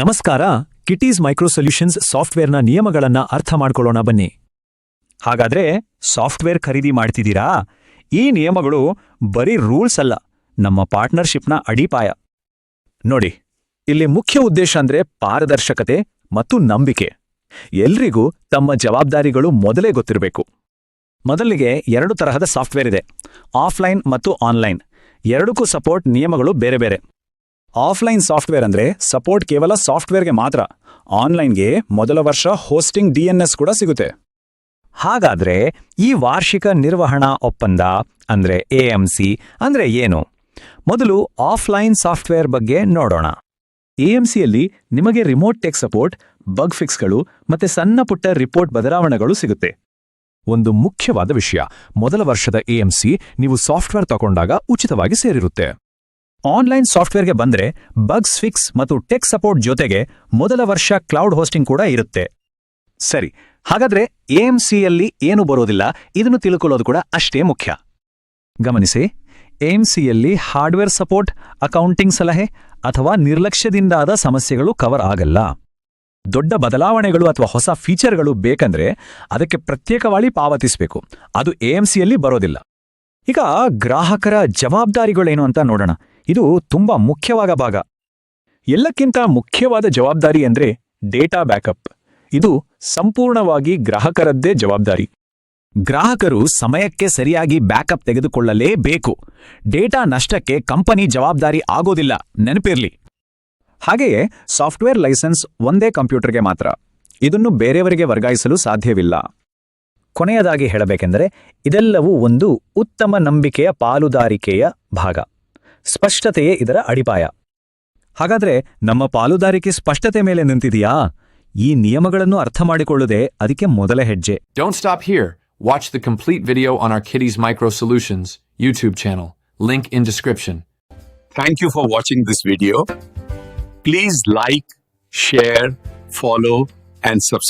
ನಮಸ್ಕಾರ, ಕಿಟೀಸ್ ಮೈಕ್ರೋಸೊಲ್ಯೂಷನ್ಸ್ ಸಾಫ್ಟ್ವೇರ್ನ ನಿಯಮಗಳನ್ನ ಅರ್ಥ ಮಾಡ್ಕೊಳ್ಳೋಣ ಬನ್ನಿ. ಹಾಗಾದ್ರೆ, ಸಾಫ್ಟ್ವೇರ್ ಖರೀದಿ ಮಾಡ್ತಿದ್ದೀರಾ? ಈ ನಿಯಮಗಳು ಬರೀ ರೂಲ್ಸ್ ಅಲ್ಲ, ನಮ್ಮ ಪಾರ್ಟ್ನರ್ಶಿಪ್ನ ಅಡಿಪಾಯ. ನೋಡಿ, ಇಲ್ಲಿ ಮುಖ್ಯ ಉದ್ದೇಶ ಅಂದ್ರೆ ಪಾರದರ್ಶಕತೆ ಮತ್ತು ನಂಬಿಕೆ. ಎಲ್ರಿಗೂ ತಮ್ಮ ಜವಾಬ್ದಾರಿಗಳು ಮೊದಲೇ ಗೊತ್ತಿರಬೇಕು. ಮೊದಲಿಗೆ ಎರಡು ತರಹದ ಸಾಫ್ಟ್ವೇರ್ ಇದೆ, ಆಫ್ಲೈನ್ ಮತ್ತು ಆನ್ಲೈನ್. ಎರಡಕ್ಕೂ ಸಪೋರ್ಟ್ ನಿಯಮಗಳು ಬೇರೆ ಬೇರೆ. ಆಫ್ಲೈನ್ ಸಾಫ್ಟ್ವೇರ್ ಅಂದ್ರೆ ಸಪೋರ್ಟ್ ಕೇವಲ ಸಾಫ್ಟ್ವೇರ್ಗೆ ಮಾತ್ರ. ಆನ್ಲೈನ್ಗೆ ಮೊದಲ ವರ್ಷ ಹೋಸ್ಟಿಂಗ್ ಡಿಎನ್ಎಸ್ ಕೂಡ ಸಿಗುತ್ತೆ. ಹಾಗಾದ್ರೆ ಈ ವಾರ್ಷಿಕ ನಿರ್ವಹಣಾ ಒಪ್ಪಂದ ಅಂದ್ರೆ ಎಎಂಸಿ ಅಂದ್ರೆ ಏನು? ಮೊದಲು ಆಫ್ಲೈನ್ ಸಾಫ್ಟ್ವೇರ್ ಬಗ್ಗೆ ನೋಡೋಣ. ಎಎಂಸಿಯಲ್ಲಿ ನಿಮಗೆ ರಿಮೋಟ್ ಟೆಕ್ ಸಪೋರ್ಟ್, ಬಗ್ ಫಿಕ್ಸ್ಗಳು ಮತ್ತೆ ಸಣ್ಣ ಪುಟ್ಟ ರಿಪೋರ್ಟ್ ಬದಲಾವಣೆಗಳು ಸಿಗುತ್ತೆ. ಒಂದು ಮುಖ್ಯವಾದ ವಿಷಯ, ಮೊದಲ ವರ್ಷದ ಎಎಂಸಿ ನೀವು ಸಾಫ್ಟ್ವೇರ್ ತಗೊಂಡಾಗ ಉಚಿತವಾಗಿ ಸೇರಿರುತ್ತೆ. ಆನ್ಲೈನ್ ಸಾಫ್ಟ್ವೇರ್ಗೆ ಬಂದ್ರೆ ಬಗ್ಸ್ ಫಿಕ್ಸ್ ಮತ್ತು ಟೆಕ್ ಸಪೋರ್ಟ್ ಜೊತೆಗೆ ಮೊದಲ ವರ್ಷ ಕ್ಲೌಡ್ ಹೋಸ್ಟಿಂಗ್ ಕೂಡ ಇರುತ್ತೆ. ಸರಿ, ಹಾಗಾದ್ರೆ ಎಎಂಸಿಯಲ್ಲಿ ಏನು ಬರೋದಿಲ್ಲ ಇದನ್ನು ತಿಳ್ಕೊಳ್ಳೋದು ಕೂಡ ಅಷ್ಟೇ ಮುಖ್ಯ. ಗಮನಿಸಿ ಎಎಂಸಿಯಲ್ಲಿ ಹಾರ್ಡ್ವೇರ್ ಸಪೋರ್ಟ್, ಅಕೌಂಟಿಂಗ್ ಸಲಹೆ ಅಥವಾ ನಿರ್ಲಕ್ಷ್ಯದಿಂದಾದ ಸಮಸ್ಯೆಗಳು ಕವರ್ ಆಗಲ್ಲ. ದೊಡ್ಡ ಬದಲಾವಣೆಗಳು ಅಥವಾ ಹೊಸ ಫೀಚರ್ಗಳು ಬೇಕಂದ್ರೆ ಅದಕ್ಕೆ ಪ್ರತ್ಯೇಕವಾಗಿ ಪಾವತಿಸಬೇಕು. ಅದು ಎಎಂಸಿಯಲ್ಲಿ ಬರೋದಿಲ್ಲ. ಈಗ ಗ್ರಾಹಕರ ಜವಾಬ್ದಾರಿಗಳೇನು ಅಂತ ನೋಡೋಣ. ಇದು ತುಂಬಾ ಮುಖ್ಯವಾದ ಭಾಗ. ಎಲ್ಲಕ್ಕಿಂತ ಮುಖ್ಯವಾದ ಜವಾಬ್ದಾರಿ ಅಂದ್ರೆ ಡೇಟಾ ಬ್ಯಾಕಪ್. ಇದು ಸಂಪೂರ್ಣವಾಗಿ ಗ್ರಾಹಕರದ್ದೇ ಜವಾಬ್ದಾರಿ. ಗ್ರಾಹಕರು ಸಮಯಕ್ಕೆ ಸರಿಯಾಗಿ ಬ್ಯಾಕಪ್ ತೆಗೆದುಕೊಳ್ಳಲೇಬೇಕು. ಡೇಟಾ ನಷ್ಟಕ್ಕೆ ಕಂಪನಿ ಜವಾಬ್ದಾರಿ ಆಗೋದಿಲ್ಲ. ನೆನಪಿರ್ಲಿ. ಹಾಗೆಯೇ ಸಾಫ್ಟ್ವೇರ್ ಲೈಸೆನ್ಸ್ ಒಂದೇ ಕಂಪ್ಯೂಟರ್ಗೆ ಮಾತ್ರ. ಇದನ್ನು ಬೇರೆಯವರಿಗೆ ವರ್ಗಾಯಿಸಲು ಸಾಧ್ಯವಿಲ್ಲ. ಕೊನೆಯದಾಗಿ ಹೇಳಬೇಕೆಂದರೆ ಇದೆಲ್ಲವೂ ಒಂದು ಉತ್ತಮ ನಂಬಿಕೆಯ ಪಾಲುದಾರಿಕೆಯ ಭಾಗ. ಸ್ಪಷ್ಟತೆಯೇ ಇದರ ಅಡಿಪಾಯ. ಹಾಗಾದ್ರೆ ನಮ್ಮ ಪಾಲುದಾರಿಕೆ ಸ್ಪಷ್ಟತೆ ಮೇಲೆ ನಿಂತಿದೆಯಾ? ಈ ನಿಯಮಗಳನ್ನು ಅರ್ಥ ಮಾಡಿಕೊಳ್ಳದೆ ಅದಕ್ಕೆ ಮೊದಲ ಹೆಜ್ಜೆ. Don't stop here watch the complete video on R Kidees micro solutions YouTube channel link in description thank you for watching this video please like share follow and subscribe